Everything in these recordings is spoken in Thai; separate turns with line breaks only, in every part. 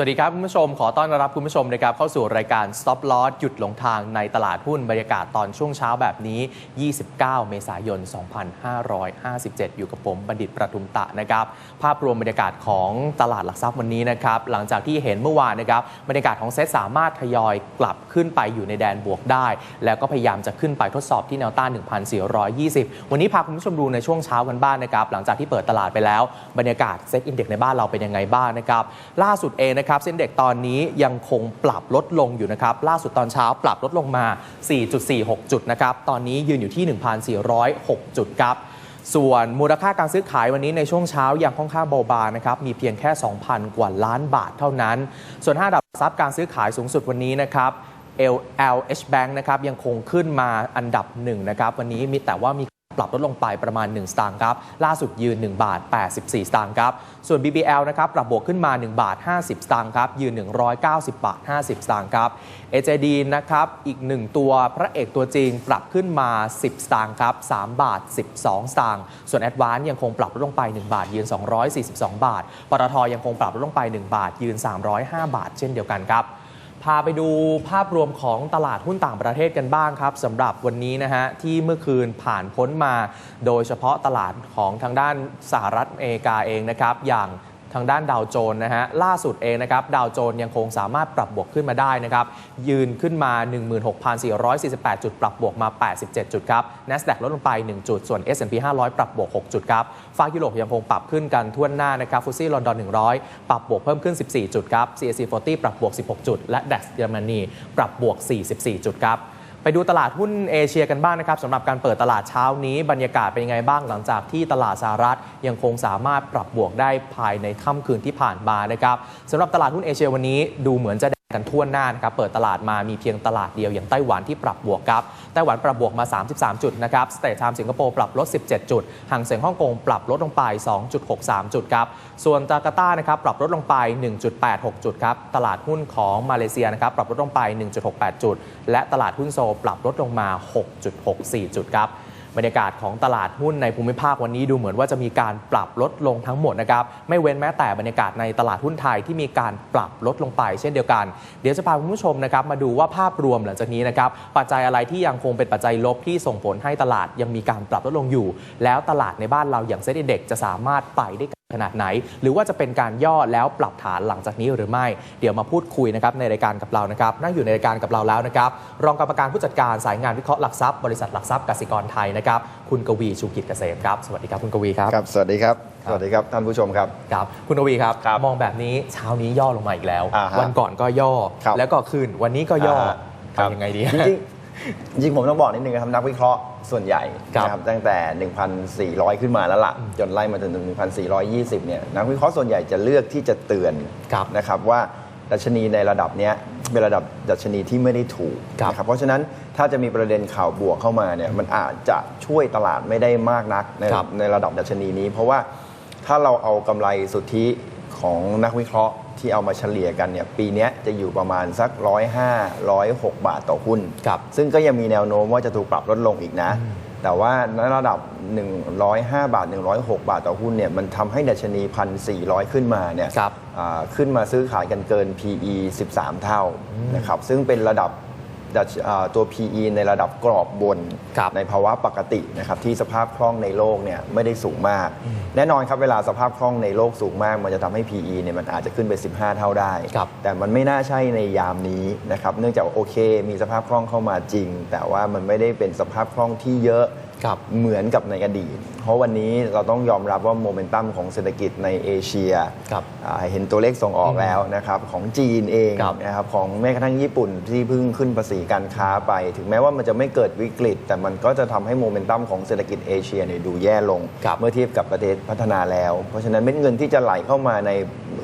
สวัสดีครับคุณผู้ชมขอต้อนรับคุณผู้ชมนะครับเข้าสู่รายการ Stop Loss หยุดหลงทางในตลาดหุ้นบรรยากาศตอนช่วงเช้าแบบนี้ 29 เมษายน 2557 อยู่กับผมบัณฑิตประทุมตะนะครับ ภาพรวมบรรยากาศของตลาดหลักทรัพย์วันนี้นะครับ หลังจากที่เห็นเมื่อวานนะครับบรรยากาศของเซ็ตสามารถทยอยกลับขึ้นไปอยู่ในแดนบวกได้ แล้วก็พยายามจะขึ้นไปทดสอบที่แนวต้าน 1,420 วันนี้พาคุณผู้ชมดูในช่วงเช้ากันบ้างนะครับหลังจากที่เปิดตลาดไปแล้ว บรรยากาศเซ็ตอินเด็กซ์ในบ้านเราเป็นยังไงบ้างนะครับล่าสุดเองนะครับเซ็นเด็กตอนนี้ยังคงปรับลดลงอยู่นะครับ ล่าสุดตอนเช้าปรับลดลงมา 4.46 จุดนะครับ ตอนนี้ยืนอยู่ที่ 1,406 จุดครับส่วนมูลค่าการซื้อขายวันนี้ในช่วงเช้ายังค่อนข้างเบาบางนะครับ มีเพียงแค่ 2,000 กว่าล้านบาทเท่านั้น ส่วน5ดับทรัพย์การซื้อขายสูงสุดวันนี้นะครับ LH Bank นะครับยังคงขึ้นมาอันดับหนึ่งนะครับ วันนี้มีแต่ว่ามี ปรับลดลงไปประมาณ 1 สตางค์ครับ ล่าสุดยืน 1 บาท 84 สตางค์ครับ ส่วน BBL นะครับปรับบวกขึ้นมา 1 บาท 50 สตางค์ครับ ยืน 190 บาท 50 สตางค์ครับ AJD นะครับอีก 1 ตัวพระเอกตัวจริงปรับขึ้นมา 10 สตางค์ครับ 3 บาท 12 สตางค์ ส่วน Advance ยังคงปรับลดลงไป 1 บาท ยืน 242 บาท ปตทยังคงปรับลดลงไป 1 บาท ยืน 305 บาท เช่นเดียวกันครับาไปดูภาพรวมของตลาดหุ้นต่างประเทศกันบ้างครับสำหรับวันนี้นะฮะที่เมื่อคืนผ่านพ้นมา โดยเฉพาะตลาดของทางด้านสหรัฐอเมริกาเองนะครับ อย่าง ทางด้านดาวโจนส์นะฮะล่าสุดเองนะครับดาวโจนส์ยังคงสามารถปรับบวกขึ้นมาได้นะครับยืนขึ้นมา 16,448 จุด ปรับบวกมา 87 จุดครับ NASDAQ ลดลงไป 1 จุด ส่วน S&P 500 ปรับบวก 6 จุดครับฟ้ายุโรปยังคงปรับขึ้นกันทั่วหน้านะครับฟุตซี่ลอนดอน 100 ปรับบวกเพิ่มขึ้น 14 จุดครับ CAC 40 ปรับบวก 16 จุด และ DAX เยอรมนีปรับบวก 44 จุดครับ ไปดูตลาดหุ้นเอเชียกันบ้างนะครับสำหรับการเปิดตลาดเช้านี้บรรยากาศเป็นยังไงบ้างหลังจากที่ตลาดสหรัฐยังคงสามารถปรับบวกได้ภายในค่ำคืนที่ผ่านมานะครับสำหรับตลาดหุ้นเอเชียวันนี้ดูเหมือนจะ กันทั่วหน้านะครับเปิดตลาดมามีเพียงตลาดเดียวอย่างไต้หวันที่ปรับบวกครับ ไต้หวันปรับบวกมา 33 จุดนะครับสเตทไทม์สิงคโปร์ปรับลด 17 จุดห่างเสียงฮ่องกงปรับลดลงไป 2.63 จุดครับ ส่วนจาการ์ตานะครับปรับลดลงไป 1.86 จุดครับ ตลาดหุ้นของมาเลเซียนะครับปรับลดลงไป 1.68 จุด และตลาดหุ้นโซลปรับลดลงมา 6.64 จุดครับ บรรยากาศของตลาดหุ้นในภูมิภาควันนี้ดูเหมือนว่าจะมีการปรับลดลงทั้งหมดนะครับไม่เว้นแม้แต่บรรยากาศในตลาดหุ้นไทยที่มีการปรับลดลงไป เช่นเดียวกัน เดี๋ยวจะพาคุณผู้ชมนะครับมาดูว่าภาพรวมหลังจากนี้นะครับปัจจัยอะไรที่ยังคงเป็นปัจจัยลบที่ส่งผลให้ตลาดยังมีการปรับลดลงอยู่ แล้วตลาดในบ้านเราอย่างเซ็ตเด็กจะสามารถไปได้ ขนาดไหน หรือว่าจะเป็นการย่อแล้วปรับฐานหลังจากนี้หรือไม่ เดี๋ยวมาพูดคุยนะครับในรายการกับเรานะครับ นั่งอยู่ในรายการกับเราแล้วนะครับ รองกรรมการผู้จัดการสายงานวิเคราะห์หลักทรัพย์บริษัทหลักทรัพย์กสิกรไทยนะครับ คุณกวีชูกิจเกษมครับ สวัสดีครับคุณกวีครับ
ครับ สวัสดีครับ
ครับ
สวัสดีครับท่านผู้ชมครับ
ครับ คุณกวีครับ
ครับ
มองแบบนี้เช้านี้ย่อลงมาอีกแล้ว
อ่าฮะ
วันก่อนก็ย่อ
ครับ
แล้วก็ขึ้น วันนี้ก็ย่อ
อ่าฮะครับ
ทำยังไงดี
จริงๆ จริงๆผมต้องบอกนิดนึงนะครับนักวิเคราะห์ส่วนใหญ่
ครับ
นะครับตั้งแต่ 1,400 ขึ้นมาแล้วล่ะจนไล่มาจนถึง 1,420 เนี่ยนักวิเคราะห์ส่วนใหญ่จะเลือกที่จะเตือน
ครับ
นะครับว่าดัชนีในระดับเนี้ยเป็นระดับดัชนีที่ไม่ได้ถูก
ครับ
นะครับเพราะฉะนั้นถ้าจะมีประเด็นข่าวบวกเข้ามาเนี่ยมันอาจจะช่วยตลาดไม่ได้มากนักใน
ครับ
ในระดับดัชนีนี้ เพราะว่าถ้าเราเอากำไรสุทธิของนักวิเคราะห์ ที่เอามาเฉลี่ยกันเนี่ยปีเนี้ยจะอยู่ประมาณสัก 105 106 บาทต่อหุ้น
ครับ
ซึ่งก็ยังมีแนวโน้มว่าจะถูกปรับลดลงอีกนะ แต่ว่าในระดับ 105 บาท 106 บาทต่อหุ้นเนี่ยมันทำให้ดัชนี 1,400 ขึ้นมาเนี่ย
ครับ
อ่าขึ้นมาซื้อขายกันเกิน PE 13 เท่านะครับซึ่งเป็นระดับดัชอ่า ตัว PE ในระดับกรอบบน
ครับ
ในภาวะปกตินะครับที่สภาพคล่องในโลกเนี่ยไม่ได้สูงมาก แน่นอนครับเวลาสภาพคล่องในโลกสูงมาก มันจะทำให้ PE เนี่ยมันอาจจะขึ้นไป 15 เท่าได้
ครับ
แต่มันไม่น่าใช่ในยามนี้นะครับเนื่องจากว่าโอเค มีสภาพคล่องเข้ามาจริง แต่ว่ามันไม่ได้เป็นสภาพคล่องที่เยอะ
ครับ
เหมือนกับในอดีต เพราะวันนี้เราต้องยอมรับว่าโมเมนตัมของเศรษฐกิจในเอเชีย
ครับ
อ่าเห็นตัวเลขส่งออกแล้วนะครับของจีนเอง
ครับ
นะครับของแม้กระทั่งญี่ปุ่นที่เพิ่งขึ้นภาษีการค้าไป ถึงแม้ว่ามันจะไม่เกิดวิกฤต แต่มันก็จะทำให้โมเมนตัมของเศรษฐกิจเอเชียเนี่ยดูแย่ลง
ครับ
เมื่อเทียบกับประเทศพัฒนาแล้ว เพราะฉะนั้นเม็ดเงินที่จะไหลเข้ามาใน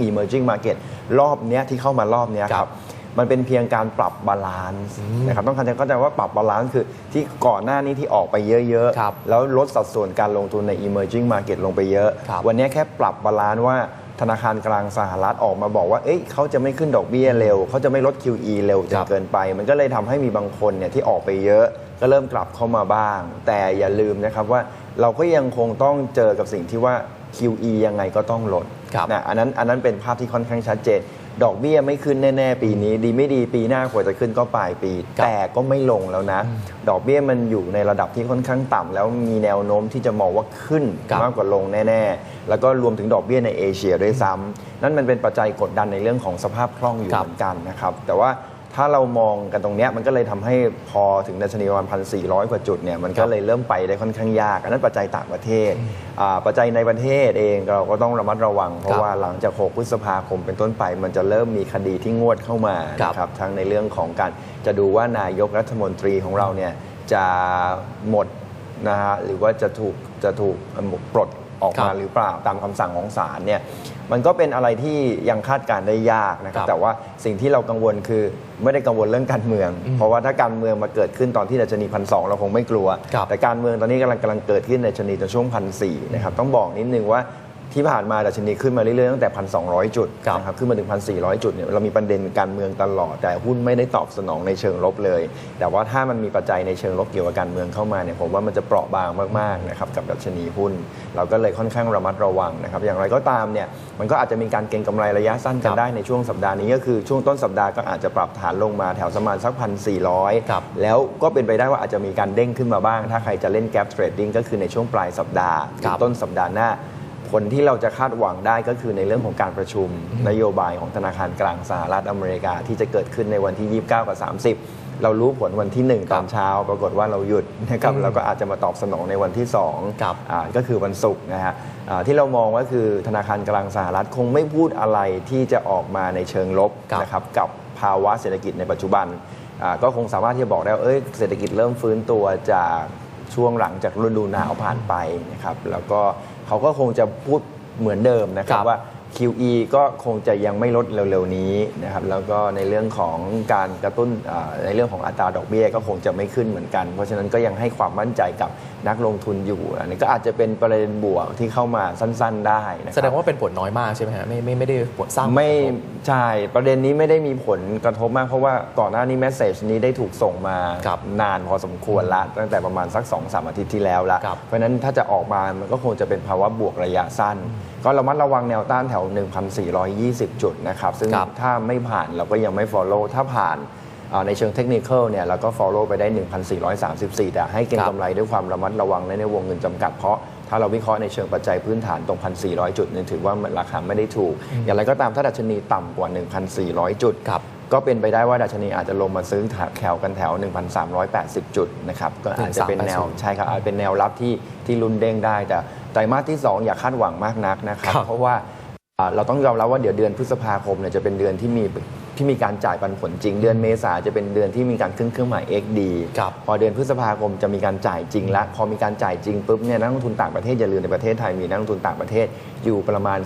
emerging market รอบเนี้ยที่เข้ามารอบเนี้ย
ค
ค
รั
รับบ มันเป็นเพียงการปรับบาลานซ์นะครับต้องเข้าใจว่าปรับบาลานซ์คือที่ก่อนหน้านี้ที่ออกไปเยอะ
ครับ
ๆแล้วลดสัดส่วนการลงทุนใน emerging market ลงไปเยอะ
ครับ
วันนี้แค่ปรับบาลานซ์ว่าธนาคารกลางสหรัฐออกมาบอกว่า เอ้ยเขาจะไม่ขึ้นดอกเบี้ยเร็ว เขาจะไม่ลด QE เร็วจ
คนรับ
เกินไป มันก็เลยทำให้มีบางคนเนี่ยที่ออกไปเยอะ ก็เริ่มกลับเข้ามาบ้าง แต่อย่าลืมนะครับว่าเราก็ยังคงต้องเจอกับสิ่งที่ว่า QE ยังไงก็ต้องลด
ครับ
นะอันนั้นอันนั้นเป็นภาพที่ค่อนข้างชัดเจน ดอกเบี้ยไม่ขึ้นแน่ ๆ ปีนี้ ดีไม่ดีปีหน้ากว่าจะขึ้นก็ปลายปี
ครับ
แต่ก็ไม่ลงแล้วนะ ดอกเบี้ยมันอยู่ในระดับที่ค่อนข้างต่ำแล้วมีแนวโน้มที่จะมองว่าขึ้น
ครับ
มากกว่าลงแน่ ๆ แล้วก็รวมถึงดอกเบี้ยในเอเชียด้วยซ้ำนั่นมันเป็นปัจจัยกดดันในเรื่องของสภาพคล่องอยู่
ครับ
เหมือนกันนะครับแต่ว่า ถ้าเรามองกันตรงเนี้ยมันก็เลยทำให้พอถึงดัชนีประมาณพันสี่กว่าจุดเนี่ยมันก็เลยเริ่มไปได้ค่อนข้างยาก อันนั้นปัจจัยต่างประเทศอ่าปัจจัยในประเทศเองเราก็ต้องระมัดระวัง เพ
ครั
ราะ
บ
ว่าหลังจาก 6 พฤษภาคมเป็นต้นไป มันจะเริ่มมีคดีที่งวดเข้ามา
ครับ
นะครับทั้งในเรื่องของการจะดูว่านายกรัฐมนตรีของเราเนี่ยจะหมดนะฮะหรือว่าจะถูกจะถูกปลด ออก
ครั
มา
บ
หรือเปล่าตามคำสั่งของศาลเนี่ยมันก็เป็นอะไรที่ยังคาดการณ์ได้ยากนะครั
ครับบ
แต่ว่าสิ่งที่เรากังวลคือไม่ได้กังวลเรื่องการเมือง
อืม
เพราะว่าถ้าการเมืองมาเกิดขึ้นตอนที่ดัชนีพันสเราคงไม่กลัว
ครับ
แต่การเมืองตอนนี้กำลังกำลังเกิดขึ้นในดัชนีในช่วงพันสนะครับต้องบอกนิดนึงว่า ที่ผ่านมาดัชนีขึ้นมาเรื่อยๆตั้งแต่พันสจุด
ครับ
นะครับขึ้นมาถึงพันสจุดเนี่ยเรามีประเด็นการเมืองตลอด แต่หุ้นไม่ได้ตอบสนองในเชิงลบเลย แต่ว่าถ้ามันมีปัจจัยในเชิงลบเกี่ยวกับการเมืองเข้ามาเนี่ยผมว่ามันจะเปราะบางมากๆนะครับกับดัชนีหุ้น เราก็เลยค่อนข้างระมัดระวังนะครับอย่างไรก็ตามเนี่ยมันก็อาจจะมีการเก็งกำไรระยะสั้นกั
คนรับ
ได้ในช่วงสัปดาห์นี้ก็คือช่วงต้นสัปดาห์ก็อาจจะปรับฐานลงมาแถวประมาณสักพันสี่ร้อย
ครับ
แล้วก็เป็นไปได้ว่าอาจจะมีการเด้งขึ้นมาบ้าง ถ้าใครจะเล่นแก p เทรดดิ้งก็คือในช่วงปลายสัปดาห์
ครั
ถึ
บ
งต้นสัปดาห์หน้า ผลที่เราจะคาดหวังได้ก็คือในเรื่องของการประชุมนโยบายของธนาคารกลางสหรัฐอเมริกาที่จะเกิดขึ้นในวันที่ 29 กับ 30 เรารู้ผลวันที่ 1 ตอนเช้า ปรากฏว่าเราหยุดนะครับ
อืม
แล้วก็อาจจะมาตอบสนองในวันที่2
ครับ
อ่าก็คือวันศุกร์นะฮะอ่าที่เรามองว่าคือธนาคารกลางสหรัฐคงไม่พูดอะไรที่จะออกมาในเชิงลบ
ครับ
นะครับกับภาวะเศรษฐกิจในปัจจุบันอ่าก็คงสามารถที่จะบอกได้ว่าเอ้ยเศรษฐกิจเริ่มฟื้นตัวจากช่วงหลังจากฤดูหนาวผ่านไปนะครับแล้วก็ เขาก็คงจะพูดเหมือนเดิมนะครั
ครับบ
ว่า QE ก็คงจะยังไม่ลดเร็วๆนี้นะครับแล้วก็ในเรื่องของการกระตุ้นอ่าในเรื่องของอัตราดอกเบี้ยก็คงจะไม่ขึ้นเหมือนกัน เพราะฉะนั้นก็ยังให้ความมั่นใจกับนักลงทุนอยู่อันนี้ก็อาจจะเป็นประเด็นบวกที่เข้ามาสั้นๆ ได้นะค
แส
รับ
ดงว่าเป็นผลน้อยมากใช่ไหมฮะไม่ไม่ไม่ได้ผลสร้างผล
ไม่
กระทบ
ใช่ประเด็นนี้ไม่ได้มีผลกระทบมากเพราะว่าก่อนหน้านี้แมสเซจนี้ได้ถูกส่งมา
ครับ
นานพอสมควรละตั้งแต่ประมาณสัก2อสอาทิตย์ที่แล้วละ
ครับ
เพราะฉะนั้นถ้าจะออกมามันก็คงจะเป็นภาวะบวกระยะสั้น ก็ระมัดระวังแนวต้านแถว1,420 จุดนะครับ ซึ่ง
ครับ
ถ้าไม่ผ่านเราก็ยังไม่ follow ถ้าผ่านอ่าในเชิงเทคนิคเนี่ยเราก็ follow ไปได้ 1,434 แต่ให้เก็ง
ครับ
กำไรด้วยความระมัดระวังและในวงเงินจำกัด เพราะถ้าเราวิเคราะห์ในเชิงปัจจัยพื้นฐานตรง 1,400 จุดเนี่ยถือว่ามันราคาไม่ได้ถูก อย่างไรก็ตามถ้าดัชนีต่ำกว่า 1,400 จุด
ครับ
ก็เป็นไปได้ว่าดัชนีอาจจะลงมาซื้อแถวกันแถว 1,380 จุดนะครับก็อาจจะเป็นแนว
1380
ใช่ครับอาจเป็นแนวรับที่ที่รุนเด้งได้แต่ไตรมาสที่ 2 อย่าคาดหวังมากนักนะครับ
ครับ
เพราะว่าอ่า เราต้องยอมรับว่าเดี๋ยวเดือนพฤษภาคมเนี่ยจะเป็นเดือนที่มี ที่มีการจ่ายปันผลจริง เดือนเมษาจะเป็นเดือนที่มีการขึ้นเครื่องหมาย XD
ครับ
พอเดือนพฤษภาคมจะมีการจ่ายจริงและพอมีการจ่ายจริงปุ๊บเนี่ยนักลงทุนต่างประเทศอย่าลืมในประเทศไทยมีนักลงทุนต่างประเทศอยู่ประมาณ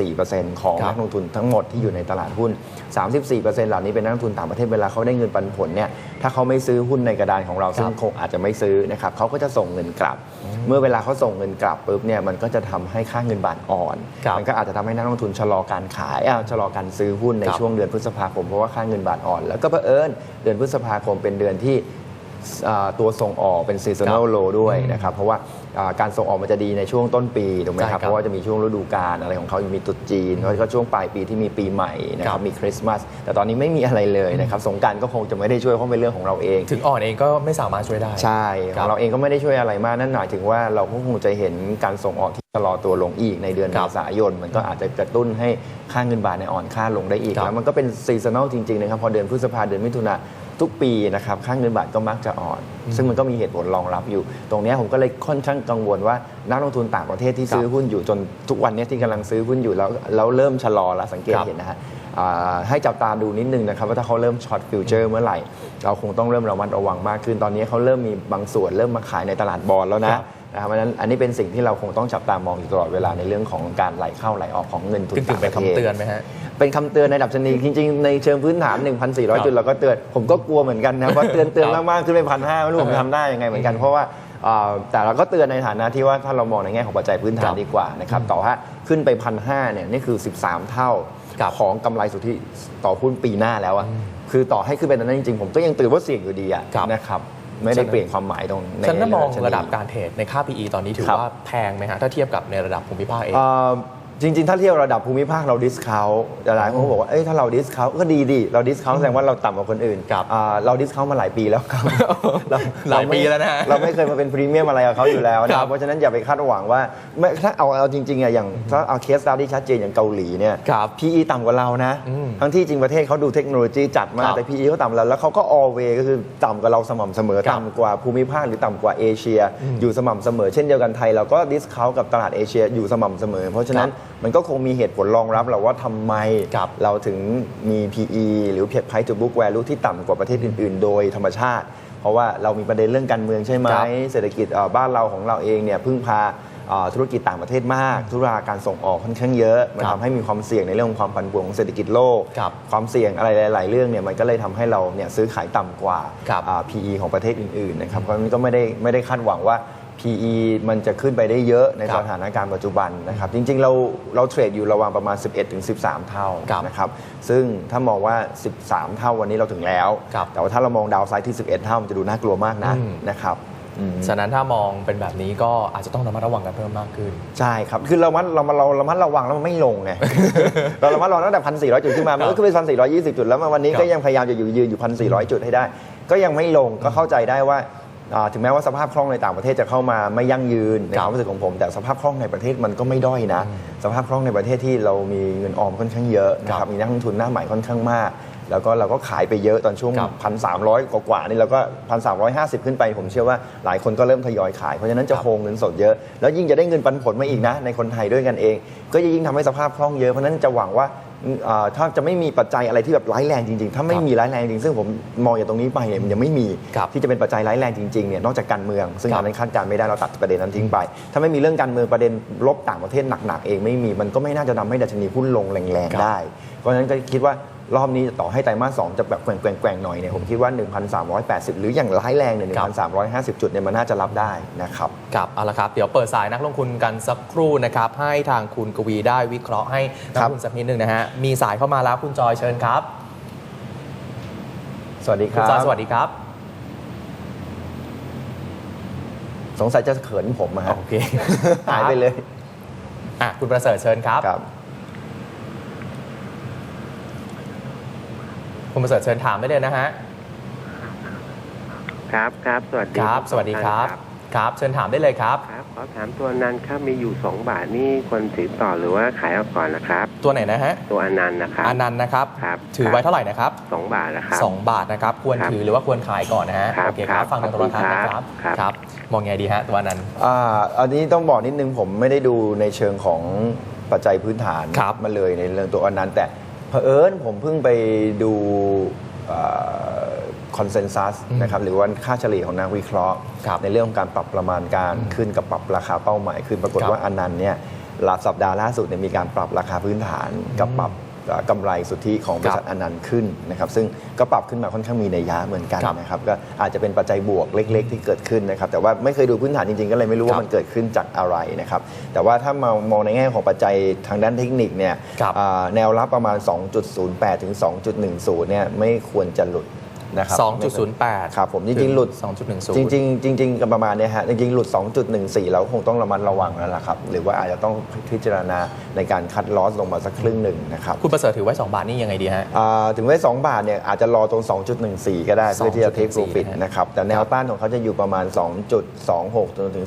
34%ของ
ครับ
นักลงทุนทั้งหมดที่อยู่ในตลาดหุ้น 34%เหล่านี้เป็นนักลงทุนต่างประเทศเวลาเขาได้เงินปันผลเนี่ยถ้าเขาไม่ซื้อหุ้นในกระดานของเราซึ่งคงอาจจะไม่ซื้อนะครับเขาก็จะส่งเงินกลับ เมื่อเวลาเขาส่งเงินกลับปุ๊บเนี่ยมันก็จะทำให้ค่าเงินบาทอ่อน
ครับ
มันก็อาจจะทำให้นักลงทุนชะลอการขายอ่าชะลอการซื้อหุ้นใน
ครับ
ช่วงเดือนพฤษภาคม เพราะว่าค่าเงินบาทอ่อน แล้วก็เผอิญเดือนพฤษภาคมเป็นเดือนที่อ่าตัวส่งออกเป็น seasonal
ครับ
low ด้วยนะครับ เพราะว่าอ่า การส่งออกมันจะดีในช่วงต้นปีถูกไหม
ใช่
ค
ครั
รับบเพราะว่าจะมีช่วงฤดูกาลอะไรของเขามีตรุษจีนแล้วก็ช่วงปลายปีที่มีปีใหม่นะค
ครั
รับบมีคริสต์มาสแต่ตอนนี้ไม่มีอะไรเลยนะครับสงกรารก็คงจะไม่ได้ช่วยเพราะเป็นเรื่องของเราเอง
ถึงอ่อนเองก็ไม่สามารถช่วยได้
ใช่
ค
ข
รั
อบงเราเองก็ไม่ได้ช่วยอะไรมากนั่นหมายถึงว่าเราก็คงจะเห็นการส่งออกที่ชะลอตัวลงอีกในเดือน
ครั
เม
บ
ษายนมันก็อาจจะกระตุ้นให้ค่าเงินบาทในยอ่อนค่าลงได้อีก
ครับ
แล้วมันก็เป็นซีซันอลจริงๆนะครับพอเดือนพฤษภาเดือนมิถุนา ทุกปีนะครับค่าเงินบาทก็มักจะอ่อน ซึ่งมันก็มีเหตุผลรองรับอยู่ ตรงเนี้ยผมก็เลยค่อนข้างกังวลว่านักลงทุนต่างประเทศที่ซื้อหุ้นอยู่จนทุกวันเนี้ยที่กำลังซื้อหุ้นอยู่แล้วแล้วเริ่มชะลอแล้วสังเกต
ครับ
เห็นนะฮะอ่าให้จับตาดูนิดนึงนะครับว่าถ้าเขาเริ่มช็อตฟิวเจอร์เมื่อไหร่ เราคงต้องเริ่มระมัดระวังมากขึ้นตอนนี้เขาเริ่มมีบางส่วนเริ่มมาขายในตลาดบอลแล้ว
ครั
นะ
บ
นะครับเพราะฉะนั้นอันนี้เป็นสิ่งที่เราคงต้องจับตามองอยู่ตลอดเวลาในเรื่องของการไหลเข้าไหลออกของเงินทุน
กึ่งถึง
ต่างป
เป็น
ระเท
คำ
ศ
เตือนไหมฮะ
เป็นคำเตือนในระดับชนีจริงๆ ในเชิงพื้นฐาน
ครับ
1,400 จุดเราก็เตือนผมก็กลัวเหมือนกันนะว่าเตือนเตือน
ครับ
มากๆขึ้นไปพันห้าไม่รู้ผมจะทำได้ยังไงเหมือนกันเพราะว่าเอ่อแต่เราก็เตือนในฐานะที่ว่าถ้าเรามองในแง่ของปัจจัยพื้นฐาน
ครับ
ดีกว่านะครับต่อว่าขึ้นไปพันห้าเนี่ยนี่คือ 13 เท่า
ครับ
ของกำไรสุทธิต่อหุ้นปีหน้าแล้วอะคือต่อให้ขึ้นไปตอนนั้นจริงๆผมก็ยังเตือนว่าเสี่ยงอยู่ดีอะ
ครับ
นะครับ ไม่ได้
ฉะนั้น
เปลี่ยนความหมายตรงใน
ฉันถ้ามอง
ชนี
ระดับการเทรดในค่า PE ตอนนี้ถือ
ครับ
ว่าแพงไหมฮะถ้าเทียบกับในระดับภูมิภาคเอง
เอ่อ จริง ๆ ถ้าเทียบระดับภูมิภาคเราดิสคาวหลายคนก็บอกว่า เอ้ยถ้าเราดิสคาวก็ดีดิเราดิสคาวแสดงว่าเราต่ำกว่าคนอื่น
ครับ
อ่าเราดิสคาวมาหลายปีแล้วครับเร
หลายปีแล้วนะฮะ
เราไม่เคยมาเป็นพรีเมียมอะไรกับเขาอยู่แล้วนะค
ครั
รั
บบ
เพราะฉะนั้นอย่าไปคาดหวังว่าไม่ถ้าเอาเอาจริงๆอะอย่างถ้าเอาเคสตาที่ชัดเจนอย่างเกาหลีเนี่ย
ครับ
PE ต่ำกว่าเรานะ
อืม
ทั้งที่จริงประเทศเขาดูเทคโนโลยีจัดมา
ครั
ก
บ
แต่ PE เขาต่ำกว่าเราแล้วเขาก็ always ก็คือต่ำกว่าเราสม่ำเสมอ
ครับ
ต่ำกว่าภูมิภาคหรือต่ำกว่าเอเชีย อยู่สม่ำเสมอ เช่นเดียวกันไทยเราก็ดิสคาวกับตลาดเอเชียอยู่สม่ำเสมอ เพราะฉะนั้น มันก็คงมีเหตุผลรองรับเราว่าทำไม
ครับ
เราถึงมี PE หรือ Price to Book Value ที่ต่ำกว่าประเทศอื่น ๆ โดยธรรมชาติ เพราะว่าเรามีประเด็นเรื่องการเมืองใช่ไหม
ครับ
เศรษฐกิจเอ่อบ้านเราของเราเองเนี่ยพึ่งพาเอ่อธุรกิจต่างประเทศมาก ธุรการส่งออกค่อนข้างเยอะมัน
ครับ
ทำให้มีความเสี่ยงในเรื่องของความผันผวนของเศรษฐกิจโลก
ครับ
ความเสี่ยงอะไรหลาย ๆ เรื่องเนี่ยมันก็เลยทำให้เราเนี่ยซื้อขายต่ำกว่า
ครับ
อ่า PE ของประเทศอื่น ๆ นะครับเพราะฉะนั้นก็ไม่ได้ไม่ได้คาดหวังว่า PE มันจะขึ้นไปได้เยอะใน
ครับ
สถานการณ์ปัจจุบันนะครับ จริง ๆ เราเราเทรดอยู่ระหว่างประมาณ 11-13 เท่า
ครับ
นะครับ ซึ่งถ้ามองว่า 13 เท่าวันนี้เราถึงแล้ว
ครับ
แต่ว่าถ้าเรามองดาวไซด์ที่ 11 เท่ามันจะดูน่ากลัวมากนะ
อืม
นะครับอืม
ฉะนั้นถ้ามองเป็นแบบนี้ก็อาจจะต้องระมัดระวังกันเพิ่มมากขึ้น
ใช่ครับ คือเรามัดเรามาเราระมัดระวังแล้วมันไม่ลงไงเราระมัดระวังตั้งแต่พันสี่ร้อยจุดขึ้นมามันก็ขึ้นไปพันสี่ร้อยยี่สิบจุดแล้วมาวันนี้
ครับ
ก็ยังพยายามจะอยู่ยืนอยู่พันสี่ร้อยจุดให้ได้ ก็ยังไม่ลงก็เข้าใจได้ว่าอ่า ถึงแม้ว่าสภาพคล่องในต่างประเทศจะเข้ามาไม่ยั่งยืนใน
ครั
ค
บ
วามรู้สึกของผม แต่สภาพคล่องในประเทศมันก็ไม่ด้อยนะ สภาพคล่องในประเทศที่เรามีเงินออมค่อนข้างเยอะนะค
ครั
รับบมีนักลงทุนหน้าใหม่ค่อนข้างมาก แล้วก็เราก็ขายไปเยอะตอนช่วง
ครับ
พันสามร้อยกว่าๆนี่เราก็พันสามร้อยห้าสิบขึ้นไป ผมเชื่อว่าหลายคนก็เริ่มทยอยขายเพราะฉะนั้นจะ
ครับ
โฮงเงินสดเยอะ แล้วยิ่งจะได้เงินปันผลมาอีกนะ ในคนไทยด้วยกันเอง ก็จะยิ่งทำให้สภาพคล่องเยอะเพราะฉะนั้นจะหวังว่าเอ่อ ถ้าจะไม่มีปัจจัยอะไรที่แบบร้ายแรงจริงๆ ถ้าไม่มีร้ายแรงจริงซึ่งผมมองอย่างตรงนี้ไปเนี่ยมันยังไม่มี
ครับ
ที่จะเป็นปัจจัยร้ายแรงจริงๆเนี่ยนอกจากการเมือง ซึ่ง
ครับ
อันนั้นคาดการณ์ไม่ได้เราตัดประเด็นนั้นทิ้งไป ถ้าไม่มีเรื่องการเมืองประเด็นลบต่างประเทศหนักๆเองไม่มีมันก็ไม่น่าจะทำให้ดัชนีหุ้นลงแรง
ครับ
ๆได้ เพราะฉะนั้นก็คิดว่า รอบนี้ต่อให้ไตรมาสสองจะแบบแกว่งๆๆหน่อยเนี่ยผมคิดว่า 1,380 หรืออย่างร้ายแรงเนี่ย
ครับ
1,350 จุดเนี่ยมันน่าจะรับได้นะครับ
ครับเอาละครับ เดี๋ยวเปิดสายนักลงทุนกันสักครู่นะครับ ให้ทางคุณกวีได้วิเคราะห์ให้นักลงทุนสักนิดหนึ่งนะฮะมีสายเข้ามาแล้วคุณจอยเชิญครับ
สวัสดีค
คุณ
รับ
จอยสวัสดีครับ
สงสัยจะเขินผมอะฮะ
โอเค
หายไปเลย
อะคุณประเสริฐเชิญครับ
ครับ
คุณประเสริฐเชิญถามได้เลยนะฮะ
ครับครับ สวัสดี
ครับ สวัสดีครับ ครับ เชิญถามได้เลยครับ
ครับขอถามตัวนั้นครับมีอยู่ 2 บาทนี่ควรถือต่อหรือว่าขายเอาก่อนนะครับ
ตัวไหนนะฮะ
ตัวอนันต์นะครับ
อานันต์นะครับ
ครับ
ถือไว้เท่าไหร่นะครับ
สองบาทนะครับ
สองบาทนะครับ ควร
ครับ
ถือหรือว่าควรขายก่อนนะฮะ
ครับ
โอเคครับ
ครับ
ฟังทางโทรทัศน์นะค
ข
รั
อ
บบ
คุณครับ
ครับ มองไงดีฮะตัวนั้น
อ่า อันนี้ต้องบอกนิดนึงผมไม่ได้ดูในเชิงของปัจจัยพื้นฐาน
ครับ
มาเลยในเรื่องตัวอันนั้นแต่เผอิญผมเพิ่งไปดูคอนเซนแซส
อืม
นะครับหรือว่าค่าเฉลี่ยของนักวิเคราะห์
ครับ
ในเรื่องของการปรับประมาณการ
อืม
ขึ้นกับปรับราคาเป้าหมายขึ้นปรากฏ
ครับ
ว่าอันนั้นเนี่ยหลักสัปดาห์ล่าสุดเนี่ยมีการปรับราคาพื้นฐานกับปรับเอ่อ กำไรสุทธิของบริษัท
ครับ
อันนั้นขึ้นนะครับซึ่งก็ปรับขึ้นมาค่อนข้างมีนัยยะเหมือนกัน
ครับ
นะครับก็อาจจะเป็นปัจจัยบวกเล็ก ๆ ที่เกิดขึ้นนะครับแต่ว่าไม่เคยดูพื้นฐานจริงๆ ก็เลยไม่รู้
ครั
ว่า
บ
มันเกิดขึ้นจากอะไรนะครับแต่ว่าถ้ามามองในแง่ของปัจจัยทางด้านเทคนิคเนี่ย
ครับ
อ่าแนวรับประมาณ 2.08 ถึง 2.10 เนี่ยไม่ควรจะหลุด นะครับ
2.08
ครับผมจริงๆหลุด
2.10
จริงๆจริงๆกับประมาณเนี้ยฮะจริงๆหลุด 2.14แล้วคงต้องระมัดระวังแล้วล่ะครับ หรือว่าอาจจะต้องพิจารณาในการคัดลอสลงมาสักครึ่งหนึ่งนะครับ
คุณประเสริฐถือไว้ 2 บาทนี่ยังไงดีฮะ
อ่าถึงไว้ 2 บาทเนี่ยอาจจะรอตรง 2.14 ก็ได้เพื่อที่จะเทคโปรฟิต
2.14นะฮะ
นะครับแต่แนวต้านของเขาจะอยู่ประมาณ 2.26จนถึง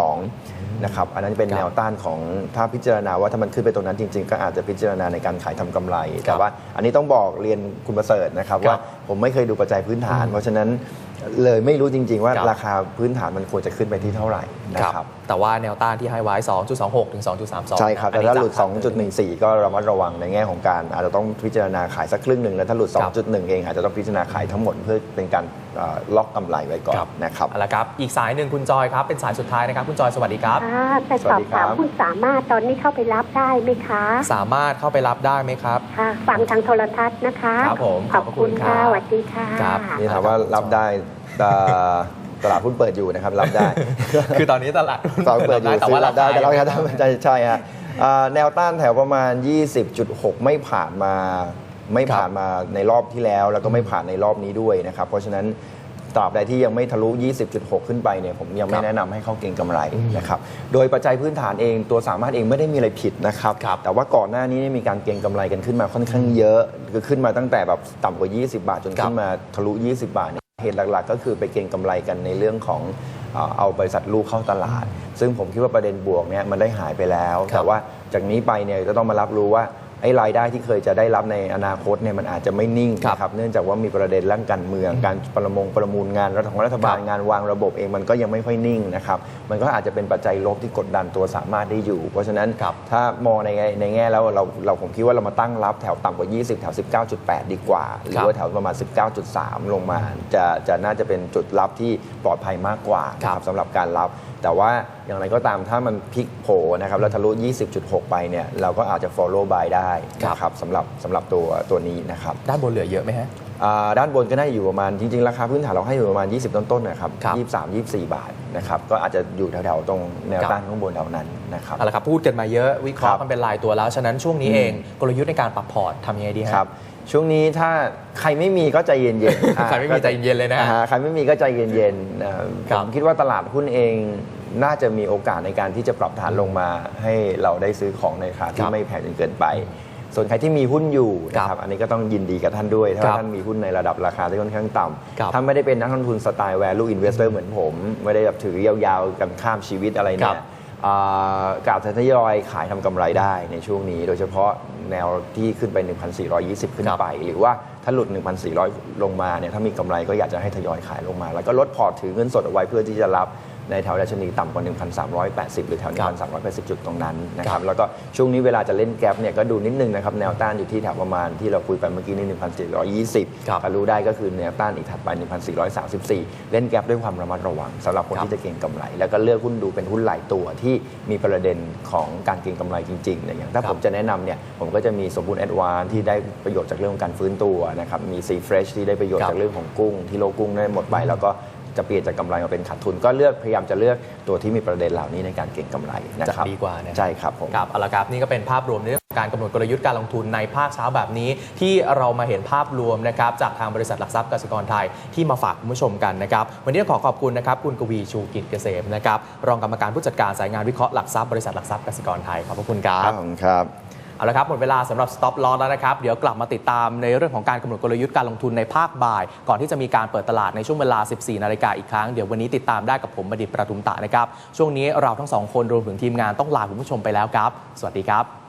2.32 นะครับอันนั้นเป็น
ครับ
แนวต้านของถ้าพิจารณาว่าถ้ามันขึ้นไปตรงนั้นจริง ๆ ก็อาจจะพิจารณาในการขายทำกำไร แต่ว่าอันนี้ต้องบอกเรียนคุณประเสริฐนะครับ
ครับ
ว่าผมไม่เคยดูปัจจัยพื้นฐาน
อืม
เพราะฉะนั้นเลยไม่รู้จริง ๆ ว่า
ครับ
ราคาพื้นฐานมันควรจะขึ้นไปที่เท่าไหร่นะครับ
แต่ว่าแนวต้านที่ให้ไว้ 2.26 ถึง 2.32
ใช่ครับ
อัน
แต่
นี้
ถ้าหลุด
จาก
2.14 ก็ระมัดระวังในแง่ของการ อาจจะต้องพิจารณาขายสักครึ่งหนึ่งแล้วถ้าหลุด
ครับ
2.1 เองอาจจะต้องพิจารณาขายทั้งหมดเพื่อเป็นการเอ่อล็อกกำไรไว้ก่อน
ครับ
นะครับ
เอาละครับ อีกสายหนึ่งคุณจอยครับ เป็นสายสุดท้ายนะครับ คุณจอยสวัสดีครับ
ค่ะแต่
สวั
ส
ส
อบ
ดีครั
ถาม
บ
คุณสามารถตอนนี้เข้าไปรับได้ไหมคะ
สามารถเข้าไปรับได้ไหมครับ
ค่ะฟังทางโทรทัศน์นะคะ
ครับผม
ขอบคุณ
ขอบคุณครั
ค่ะ
บ
สวัสดีค่ะ
ครับ
นี่ถามว่ารับได้แต่ตลาดหุ้นเปิดอยู่นะครับรับได้
คือตอนนี้ตลาด
ตลาดหุ้นเปิดอยู่
แต่
ซื้
ว่า
อรับได้แต่เรา
ค
ค
รั
รับใช่ใช่ฮะอ่าแนวต้านแถวประมาณ 20.6 ไม่ผ่านมาไม่ผ่านมาในรอบที่แล้ว แล้วก็ไม่ผ่านในรอบนี้ด้วยนะครับ เพราะฉะนั้นตราบใดที่ยังไม่ทะลุ 20.6 ขึ้นไปเนี่ยผมยัง
ค
ไม่
รับ
แนะนำให้เข้าเก็งกำไร
อืม
นะครับ โดยปัจจัยพื้นฐานเองตัวสามารถเองไม่ได้มีอะไรผิดนะครับ
ครับ
แต่ว่าก่อนหน้านี้เนี่ยมีการเก็งกำไรกันขึ้นมาค่อนข้างเยอะคือขึ้นมาตั้งแต่แบบต่ำกว่า 20 บาทจนขึ้นมาทะลุ 20 บาท เนี่ยเหตุหลักๆ ก็คือไปเก็งกำไรกันในเรื่องของเอ่อเอาบริษัทลูกเข้าตลาด ซึ่งผมคิดว่าประเด็นบวกเนี่ยมันได้หายไปแล้ว
ครับ
แต่ว่าจากนี้ไปเนี่ยจะต้องมารับรู้ว่า ไอ้รายได้ที่เคยจะได้รับในอนาคตเนี่ยมันอาจจะไม่นิ่ง
ครับ
นะครับเนื่องจากว่ามีประเด็นเรื่องการเมือง การประมงประมูลงานรัฐของรัฐบาล
ครับ
งานวางระบบเองมันก็ยังไม่ค่อยนิ่งนะครับมันก็อาจจะเป็นปัจจัยลบที่กดดันตัวสามารถได้อยู่ เพราะฉะนั้น
ครับ
ถ้ามองในแง่ในแง่แล้วเราเราผมคิดว่าเรามาตั้งรับแถวต่ำกว่า 20 แถว 19.8 ดีกว่า หรือว่าแถวประมาณ 19.3 ลงมาจะจะน่าจะเป็นจุดรับที่ปลอดภัยมากกว่านะครับสำหรับการรับ แต่ว่าอย่างไรก็ตามถ้ามันพลิกโผนะครับแล้วทะลุ 20.6 ไปเนี่ยเราก็อาจจะ follow buy ได้นะครับสำหรับสำหรับตัวตัวนี้นะครับ
ด้านบนเหลือเยอะไหมฮะ
อ่าด้านบนก็น่าจะอยู่ประมาณจริงๆ ราคาพื้นฐานเราให้อยู่ประมาณ 20 ต้นๆนะครับ
ครับ
23 24 บาทนะครับก็อาจจะอยู่แถวๆตรงแนวต้านข้างบนแถวนั้นนะครับ
เอาละครับพูดกันมาเยอะวิเคราะ
ครั
ห์
บ
กันเป็นรายตัวแล้ว ฉะนั้นช่วงนี้
อืม
เองกลยุทธ์ในการปรับพอร์ตทำยังไงดีฮะ
ครับ ช่วงนี้ถ้าใครไม่มีก็ใจเย็นๆอ่า
ใครไม่มีใจเย็นๆเลยนะ
อ่าใครไม่มีก็ใจเย็นๆอ่า
ครั
ผ
บ
มคิดว่าตลาดหุ้นเองน่าจะมีโอกาสในการที่จะปรับฐานลงมา ให้เราได้ซื้อของในราคา
ค
ที่
รับ
ไม่แพงจนเกินไป ส่วนใครที่มีหุ้นอยู่นะค
ครั
รับบอันนี้ก็ต้องยินดีกับท่านด้วย ถ้า
ครับ
ท่านมีหุ้นในระดับราคาที่ค่อนข้างต่
ครับำ
ถ้าไม่ได้เป็นนักลงทุนสไตล์ value investor เหมือนผม ไม่ได้แบบถือยาวๆกันข้ามชีวิตอะไร
ค
เนี่
รั
ย
บ
อ่ากาบทยอยขายทำกำไรได้ในช่วงนี้ โดยเฉพาะ แนวที่ขึ้นไป 1,420 ขึ้น
ครับ
ไป หรือว่าถ้าหลุด 1,400 ลงมาเนี่ยถ้ามีกำไรก็อยากจะให้ทยอยขายลงมา แล้วก็ลดพอร์ตถือเงินสดเอาไว้เพื่อที่จะรับ ในแถวดัชนีต่ำกว่า 1,380 หรือแถว 1,380 จุดตรงนั้นนะค
ครั
รั
บบ
แล้วก็ช่วงนี้เวลาจะเล่นแกลบเนี่ยก็ดูนิดนึงนะครับ แนวต้านอยู่ที่แถวประมาณที่เราคุยไปเมื่อกี้นี่1,420
ครับ
ถ้ารู้ได้ก็คือแนวต้านอีกถัดไป 1,434 เล่นแกลบด้วยความระมัดระวังสำหรับคน
ครับ
ที่จะเก็งกำไร แล้วก็เลือกหุ้นดูเป็นหุ้นหลายตัวที่มีประเด็นของการเก็งกำไรจริงๆเนี่ยอย่างถ้า
ครับ
ผมจะแนะนำเนี่ยผมก็จะมีสมบูรณ์แอดวานที่ได้ประโยชน์จากเรื่องของการฟื้นตัวนะครับมีซีเฟรชที่ได้ประโยชน์
ครับ
จากเรื่องของกุ้งที่โลกุ้งได้หมดไปแล้วก็ จะเปลี่ยนจากกำไรมาเป็นขาดทุน ก็เลือกพยายามจะเลือกตัวที่มีประเด็นเหล่านี้ในการเก็งกำไรนะครับ
จะดีกว่านะ
ใช่ครับผม
ครับเอาละครับนี่ก็เป็นภาพรวมในเรื่องของการกำหนดกลยุทธ์การลงทุนในภาคเช้าแบบนี้ ที่เรามาเห็นภาพรวมนะครับจากทางบริษัทหลักทรัพย์กสิกรไทยที่มาฝากคุณผู้ชมกันนะครับวันนี้ต้องขอขอบคุณนะครับคุณกวีชูกิจเกษมนะครับรองกรรมการผู้จัดการสายงานวิเคราะห์หลักทรัพย์บริษัทหลักทรัพย์กสิกรไทยขอบพระคุณครั
ครับบผมครับ
เอาละครับ หมดเวลาสำหรับ stop loss แล้วนะครับ เดี๋ยวกลับมาติดตามในเรื่องของการกำหนดกลยุทธ์การลงทุนในภาคบ่าย ก่อนที่จะมีการเปิดตลาดในช่วงเวลา 14 นาฬิกาอีกครั้ง เดี๋ยววันนี้ติดตามได้กับผมบดิตประทุมตะนะครับ ช่วงนี้เราทั้งสองคนรวมถึงทีมงานต้องลาคุณผู้ชมไปแล้วครับ สวัสดีครับ